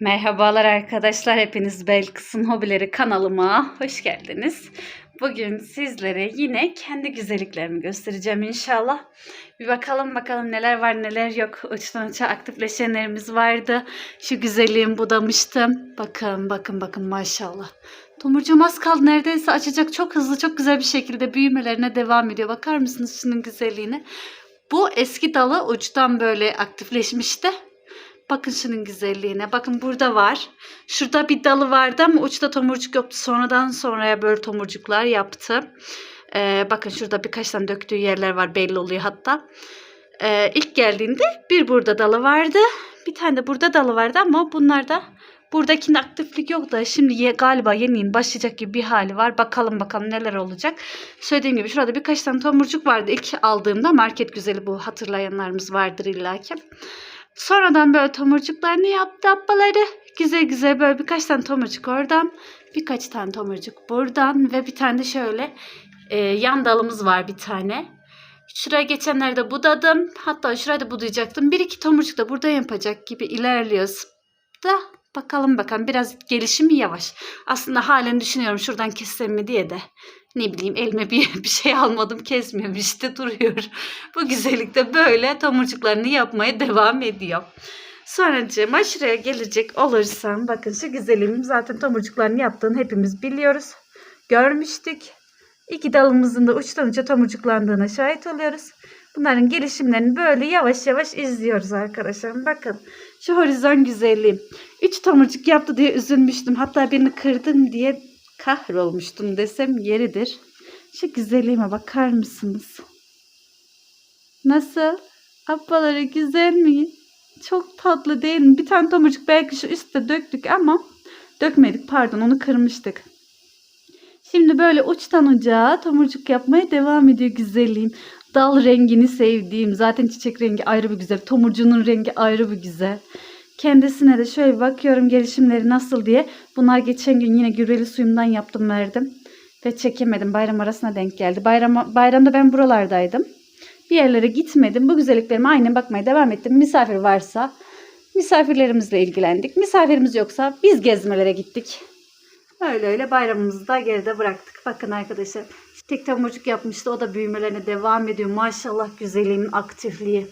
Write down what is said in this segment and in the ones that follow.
Merhabalar arkadaşlar. Hepiniz Belkıs'ın Hobileri kanalıma hoş geldiniz. Bugün sizlere yine kendi güzelliklerimi göstereceğim inşallah. Bir bakalım bakalım neler var neler yok. Uçtan uça aktifleşenlerimiz vardı. Şu güzelliğimi budamıştım. Bakın bakın bakın maşallah. Tomurcuğum az kaldı neredeyse açacak. Çok hızlı çok güzel bir şekilde büyümelerine devam ediyor. Bakar mısınız şunun güzelliğine? Bu eski dalı uçtan böyle aktifleşmişti. Bakın şunun güzelliğine. Bakın burada var. Şurada bir dalı vardı ama uçta tomurcuk yoktu. Sonradan sonraya böyle tomurcuklar yaptı. Ee, bakın şurada birkaç tane döktüğü yerler var belli oluyor hatta. Ee, ilk geldiğinde bir burada dalı vardı. Bir tane de burada dalı vardı ama bunlarda buradakinde aktiflik yok da şimdi ye, galiba yeni başlayacak gibi bir hali var. Bakalım bakalım neler olacak. Söylediğim gibi şurada birkaç tane tomurcuk vardı ilk aldığımda. Market güzeli bu hatırlayanlarımız vardır illaki. Sonradan böyle tomurcuklarını yaptı ablaları. Güzel güzel böyle birkaç tane tomurcuk oradan. Birkaç tane tomurcuk buradan. Ve bir tane de şöyle e, yan dalımız var bir tane. Şuraya geçenlerde budadım. Hatta şuraya da budayacaktım. Bir iki tomurcuk da burada yapacak gibi ilerliyoruz. Da bakalım bakalım biraz gelişimi yavaş. Aslında halen düşünüyorum şuradan kessem mi diye de. Ne bileyim elime bir, bir şey almadım kesmiyorum işte duruyor. Bu güzellikte böyle tomurcuklarını yapmaya devam ediyor. Sonracığıma şuraya gelecek olursam bakın şu güzelim zaten tomurcuklarını yaptığını hepimiz biliyoruz. Görmüştük. İki dalımızın da uçtan uca tomurcuklandığına şahit oluyoruz. Bunların gelişimlerini böyle yavaş yavaş izliyoruz arkadaşlar. Bakın şu horizon güzelliği. Üç tomurcuk yaptı diye üzülmüştüm. Hatta birini kırdım diye kahrolmuştum desem yeridir. Şu güzelliğime bakar mısınız? Nasıl? Ablaları güzel mi? Çok tatlı değil mi? Bir tane tomurcuk belki şu üstte döktük ama dökmedik pardon onu kırmıştık. Şimdi böyle uçtan uca tomurcuk yapmaya devam ediyor güzelliğim. Dal rengini sevdiğim. Zaten çiçek rengi ayrı bir güzel. Tomurcuğunun rengi ayrı bir güzel. Kendisine de şöyle bakıyorum gelişimleri nasıl diye. Bunlar geçen gün yine gübreli suyumdan yaptım verdim. Ve çekemedim. Bayram arasına denk geldi. Bayram, bayramda ben buralardaydım. Bir yerlere gitmedim. Bu güzelliklerime aynen bakmaya devam ettim. Misafir varsa misafirlerimizle ilgilendik. Misafirimiz yoksa biz gezmelere gittik. Öyle öyle bayramımızı da geride bıraktık. Bakın arkadaşlar. Tek tomurcuk yapmıştı. O da büyümelerine devam ediyor. Maşallah güzelliğin aktifliği.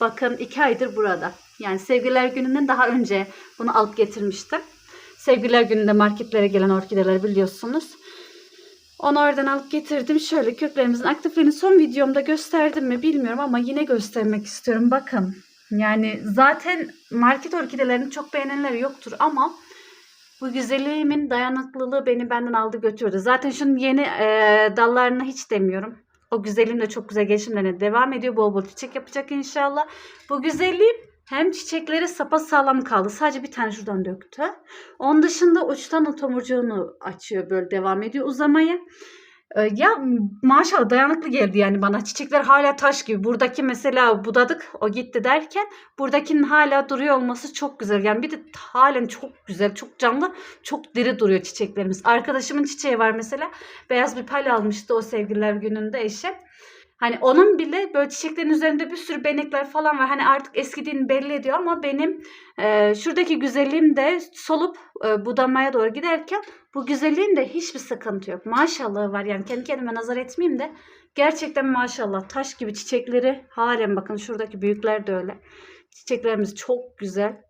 Bakın iki aydır burada. Yani sevgililer gününden daha önce bunu alıp getirmiştim. Sevgililer gününde marketlere gelen orkideleri biliyorsunuz. Onu oradan alıp getirdim. Şöyle köklerimizin aktifliğini son videomda gösterdim mi bilmiyorum ama yine göstermek istiyorum. Bakın yani zaten market orkidelerini çok beğenenler yoktur ama bu güzelliğimin dayanıklılığı beni benden aldı götürdü. Zaten şunun yeni e, dallarını hiç demiyorum. O güzelliğim de çok güzel gelişimlerine devam ediyor. Bol bol çiçek yapacak inşallah. Bu güzelliğim hem çiçekleri sapa sağlam kaldı. Sadece bir tane şuradan döktü. Onun dışında uçtan o tomurcuğunu açıyor böyle devam ediyor uzamaya. Ee, Ya maşallah dayanıklı geldi yani bana. Çiçekler hala taş gibi. Buradaki mesela budadık o gitti derken buradakinin hala duruyor olması çok güzel. Yani bir de halen çok güzel, çok canlı, çok diri duruyor çiçeklerimiz. Arkadaşımın çiçeği var mesela. Beyaz bir pal almıştı o sevgililer gününde eşe. Hani onun bile böyle çiçeklerin üzerinde bir sürü benekler falan var. Hani artık eskidiğini belli ediyor ama benim e, şuradaki güzelliğim de solup e, budamaya doğru giderken bu güzelliğin de hiçbir sıkıntı yok. Maşallah var yani kendi kendime nazar etmeyeyim de gerçekten maşallah taş gibi çiçekleri halen bakın şuradaki büyükler de öyle. Çiçeklerimiz çok güzel.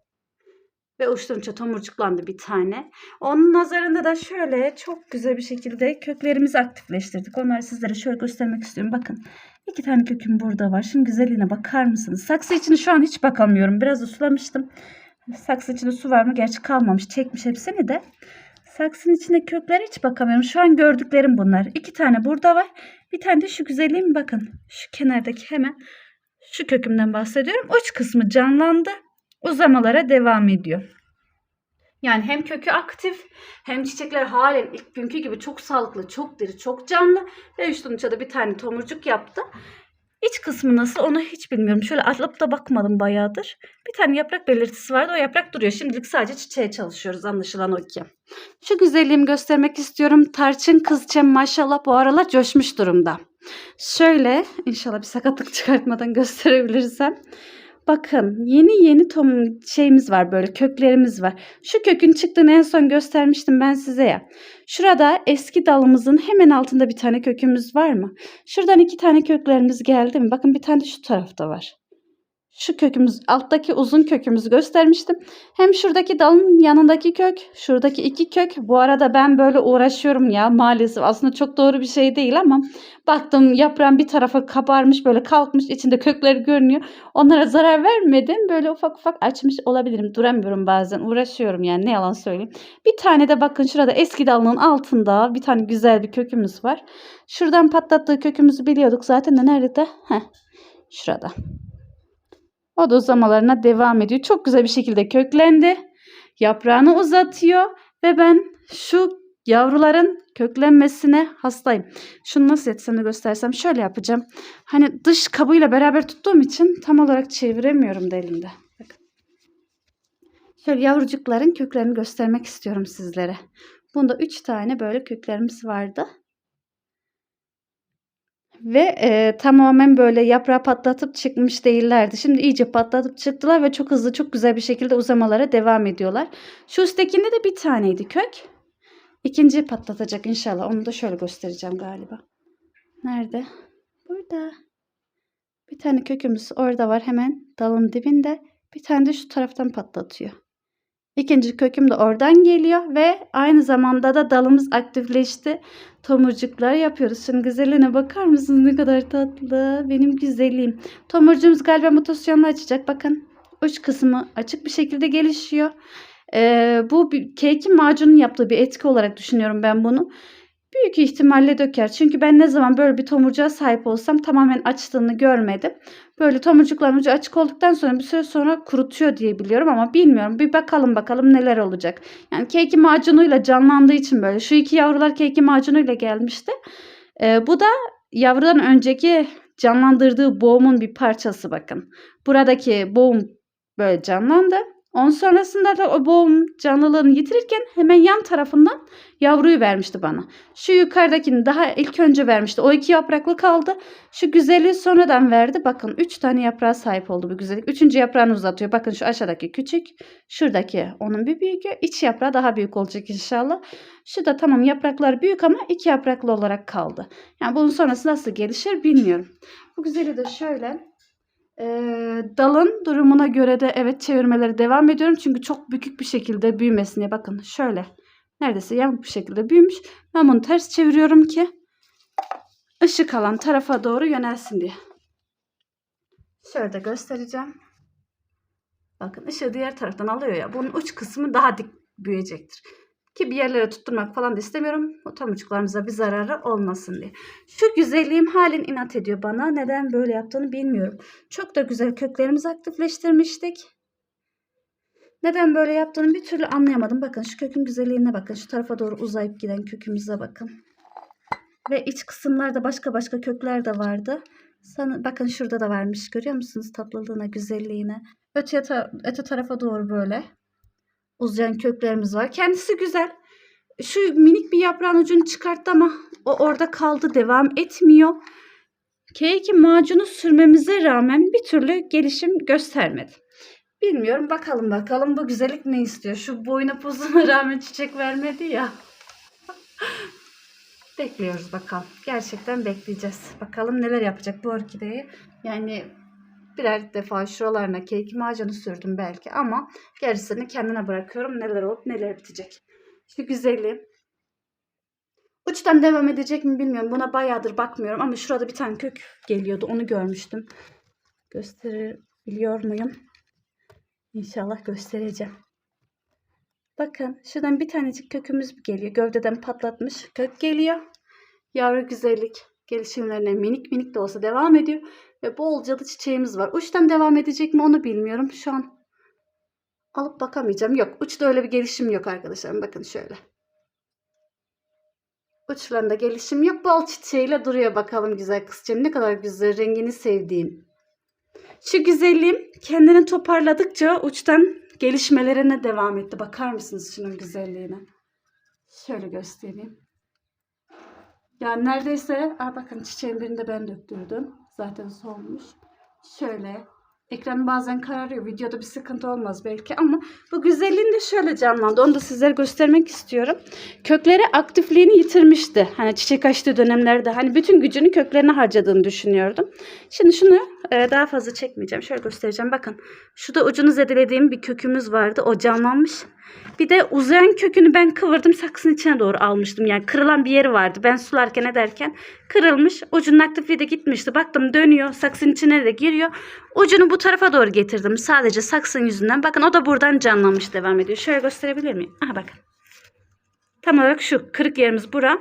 Ve uçturunca tomurcuklandı bir tane. Onun nazarında da şöyle çok güzel bir şekilde köklerimizi aktifleştirdik. Onları sizlere şöyle göstermek istiyorum. Bakın iki tane köküm burada var. Şimdi güzelliğine bakar mısınız? Saksı içini şu an hiç bakamıyorum. Biraz da sulamıştım. Saksı içinde su var mı? Gerçi kalmamış. Çekmiş hepsini de. Saksının içinde kökler hiç bakamıyorum. Şu an gördüklerim bunlar. İki tane burada var. Bir tane de şu güzelliğim bakın. Şu kenardaki hemen şu kökümden bahsediyorum. Uç kısmı canlandı uzamalara devam ediyor. Yani hem kökü aktif hem çiçekler halen ilk günkü gibi çok sağlıklı, çok diri, çok canlı. Ve üç da bir tane tomurcuk yaptı. İç kısmı nasıl onu hiç bilmiyorum. Şöyle alıp da bakmadım bayağıdır. Bir tane yaprak belirtisi vardı. O yaprak duruyor. Şimdilik sadece çiçeğe çalışıyoruz anlaşılan o ki. Şu güzelliğimi göstermek istiyorum. Tarçın kızçem maşallah bu aralar coşmuş durumda. Şöyle inşallah bir sakatlık çıkartmadan gösterebilirsem. Bakın yeni yeni tom şeyimiz var böyle köklerimiz var. Şu kökün çıktığını en son göstermiştim ben size ya. Şurada eski dalımızın hemen altında bir tane kökümüz var mı? Şuradan iki tane köklerimiz geldi mi? Bakın bir tane de şu tarafta var. Şu kökümüz, alttaki uzun kökümüzü göstermiştim. Hem şuradaki dalın yanındaki kök, şuradaki iki kök. Bu arada ben böyle uğraşıyorum ya maalesef. Aslında çok doğru bir şey değil ama baktım yaprağın bir tarafı kabarmış böyle kalkmış içinde kökleri görünüyor. Onlara zarar vermedim. Böyle ufak ufak açmış olabilirim. Duramıyorum bazen. Uğraşıyorum yani ne yalan söyleyeyim. Bir tane de bakın şurada eski dalının altında bir tane güzel bir kökümüz var. Şuradan patlattığı kökümüzü biliyorduk zaten de nerede? Heh, şurada. O da uzamalarına devam ediyor. Çok güzel bir şekilde köklendi. Yaprağını uzatıyor ve ben şu yavruların köklenmesine hastayım. Şunu nasıl etsem de göstersem şöyle yapacağım. Hani dış kabuğuyla beraber tuttuğum için tam olarak çeviremiyorum da elimde. Bakın. Şöyle yavrucukların köklerini göstermek istiyorum sizlere. Bunda 3 tane böyle köklerimiz vardı. Ve e, tamamen böyle yaprağı patlatıp çıkmış değillerdi. Şimdi iyice patlatıp çıktılar ve çok hızlı çok güzel bir şekilde uzamalara devam ediyorlar. Şu üsttekinde de bir taneydi kök. İkinciyi patlatacak inşallah. Onu da şöyle göstereceğim galiba. Nerede? Burada. Bir tane kökümüz orada var hemen dalın dibinde. Bir tane de şu taraftan patlatıyor. İkinci köküm de oradan geliyor ve aynı zamanda da dalımız aktifleşti. Tomurcuklar yapıyoruz. Şimdi güzelliğine bakar mısınız? Ne kadar tatlı. Benim güzelliğim. Tomurcuğumuz galiba mutasyonla açacak. Bakın uç kısmı açık bir şekilde gelişiyor. Ee, bu kekin macunun yaptığı bir etki olarak düşünüyorum ben bunu. Büyük ihtimalle döker. Çünkü ben ne zaman böyle bir tomurcuğa sahip olsam tamamen açtığını görmedim. Böyle tomurcukların ucu açık olduktan sonra bir süre sonra kurutuyor diye biliyorum ama bilmiyorum. Bir bakalım bakalım neler olacak. Yani keki macunuyla canlandığı için böyle. Şu iki yavrular keki macunuyla gelmişti. Ee, bu da yavrudan önceki canlandırdığı boğumun bir parçası bakın. Buradaki boğum böyle canlandı. On sonrasında da o boğum canlılığını yitirirken hemen yan tarafından yavruyu vermişti bana. Şu yukarıdakini daha ilk önce vermişti. O iki yapraklı kaldı. Şu güzelliği sonradan verdi. Bakın üç tane yaprağa sahip oldu bu güzellik. Üçüncü yaprağını uzatıyor. Bakın şu aşağıdaki küçük. Şuradaki onun bir büyüğü. İç yaprağı daha büyük olacak inşallah. Şu da tamam yapraklar büyük ama iki yapraklı olarak kaldı. Yani bunun sonrası nasıl gelişir bilmiyorum. Bu güzeli de şöyle ee, dalın durumuna göre de evet çevirmeleri devam ediyorum. Çünkü çok bükük bir şekilde büyümesine bakın şöyle. Neredeyse yamuk bir şekilde büyümüş. Ben bunu ters çeviriyorum ki ışık alan tarafa doğru yönelsin diye. Şöyle de göstereceğim. Bakın ışığı diğer taraftan alıyor ya. Bunun uç kısmı daha dik büyüyecektir. Ki bir yerlere tutturmak falan da istemiyorum. O tomurcuklarımıza bir zararı olmasın diye. Şu güzelliğim halin inat ediyor bana. Neden böyle yaptığını bilmiyorum. Çok da güzel köklerimizi aktifleştirmiştik. Neden böyle yaptığını bir türlü anlayamadım. Bakın şu kökün güzelliğine bakın. Şu tarafa doğru uzayıp giden kökümüze bakın. Ve iç kısımlarda başka başka kökler de vardı. Sana, bakın şurada da varmış. Görüyor musunuz tatlılığına, güzelliğine. Öte, öte tarafa doğru böyle uzayan köklerimiz var. Kendisi güzel. Şu minik bir yaprağın ucunu çıkarttı ama o orada kaldı devam etmiyor. Keki macunu sürmemize rağmen bir türlü gelişim göstermedi. Bilmiyorum bakalım bakalım bu güzellik ne istiyor. Şu boyuna pozuna rağmen çiçek vermedi ya. Bekliyoruz bakalım. Gerçekten bekleyeceğiz. Bakalım neler yapacak bu orkideyi. Yani birer defa şuralarına kek macunu sürdüm belki ama gerisini kendine bırakıyorum. Neler olup neler bitecek. Şu güzeli. Uçtan devam edecek mi bilmiyorum. Buna bayağıdır bakmıyorum ama şurada bir tane kök geliyordu. Onu görmüştüm. Gösterebiliyor muyum? İnşallah göstereceğim. Bakın şuradan bir tanecik kökümüz geliyor. Gövdeden patlatmış kök geliyor. Yavru güzellik gelişimlerine minik minik de olsa devam ediyor. Ve bolca da çiçeğimiz var. Uçtan devam edecek mi onu bilmiyorum. Şu an alıp bakamayacağım. Yok uçta öyle bir gelişim yok arkadaşlar. Bakın şöyle. Uçlarında gelişim yok. Bol çiçeğiyle duruyor bakalım güzel kızcağım. Ne kadar güzel rengini sevdiğim. Şu güzelliğim kendini toparladıkça uçtan gelişmelerine devam etti. Bakar mısınız şunun güzelliğine? Şöyle göstereyim. Yani neredeyse aa bakın çiçeğin birinde ben döktürdüm. Zaten solmuş. Şöyle Ekranı bazen kararıyor. Videoda bir sıkıntı olmaz belki ama bu güzelliğini de şöyle canlandı. Onu da sizlere göstermek istiyorum. Kökleri aktifliğini yitirmişti. Hani çiçek açtığı dönemlerde hani bütün gücünü köklerine harcadığını düşünüyordum. Şimdi şunu e, daha fazla çekmeyeceğim. Şöyle göstereceğim. Bakın şurada ucunu zedelediğim bir kökümüz vardı. O canlanmış. Bir de uzayan kökünü ben kıvırdım saksının içine doğru almıştım. Yani kırılan bir yeri vardı. Ben sularken ederken kırılmış. Ucunun aktifliği de gitmişti. Baktım dönüyor. Saksının içine de giriyor. Ucunu bu tarafa doğru getirdim. Sadece saksın yüzünden. Bakın o da buradan canlanmış devam ediyor. Şöyle gösterebilir miyim? Aha bakın. Tam olarak şu kırık yerimiz bura.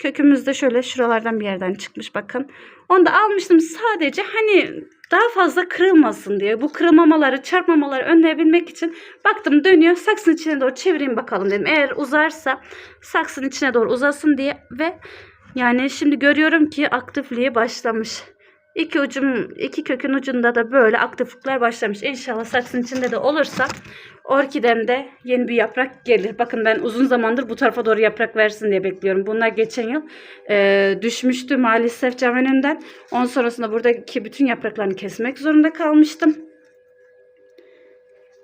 Kökümüz de şöyle şuralardan bir yerden çıkmış bakın. Onu da almıştım sadece hani daha fazla kırılmasın diye. Bu kırılmamaları, çarpmamaları önleyebilmek için baktım dönüyor. Saksının içine doğru çevireyim bakalım dedim. Eğer uzarsa saksının içine doğru uzasın diye ve yani şimdi görüyorum ki aktifliği başlamış. İki ucum, iki kökün ucunda da böyle aktiflikler başlamış. İnşallah saksının içinde de olursa orkidemde yeni bir yaprak gelir. Bakın ben uzun zamandır bu tarafa doğru yaprak versin diye bekliyorum. Bunlar geçen yıl e, düşmüştü maalesef cam önünden. Ondan sonrasında buradaki bütün yapraklarını kesmek zorunda kalmıştım.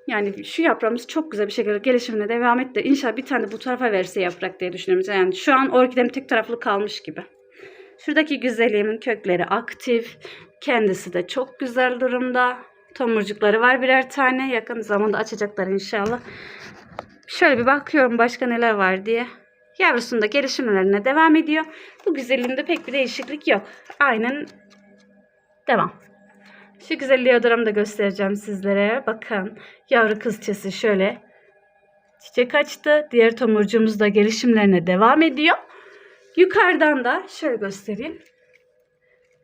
Yani şu yaprağımız çok güzel bir şekilde gelişimine devam etti. İnşallah bir tane bu tarafa verse yaprak diye düşünüyorum. Yani şu an orkidem tek taraflı kalmış gibi. Şuradaki güzelliğimin kökleri aktif. Kendisi de çok güzel durumda. Tomurcukları var birer tane. Yakın zamanda açacaklar inşallah. Şöyle bir bakıyorum başka neler var diye. Yavrusunda gelişimlerine devam ediyor. Bu güzelliğinde pek bir değişiklik yok. Aynen devam. Şu güzelliği odaramı da göstereceğim sizlere. Bakın yavru kızçası şöyle çiçek açtı. Diğer tomurcuğumuz da gelişimlerine devam ediyor. Yukarıdan da şöyle göstereyim.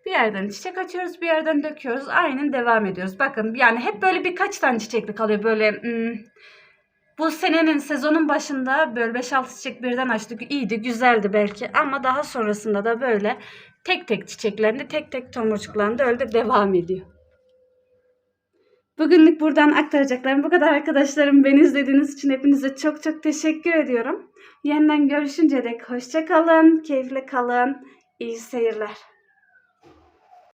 Bir yerden çiçek açıyoruz, bir yerden döküyoruz. Aynen devam ediyoruz. Bakın yani hep böyle birkaç tane çiçekli kalıyor. Böyle hmm, bu senenin sezonun başında böyle 5-6 çiçek birden açtık. İyiydi, güzeldi belki ama daha sonrasında da böyle tek tek çiçeklerini, tek tek tomurcuklarında öyle devam ediyor. Bugünlük buradan aktaracaklarım bu kadar arkadaşlarım. Beni izlediğiniz için hepinize çok çok teşekkür ediyorum. Yeniden görüşünce dek hoşça kalın, keyifle kalın, iyi seyirler.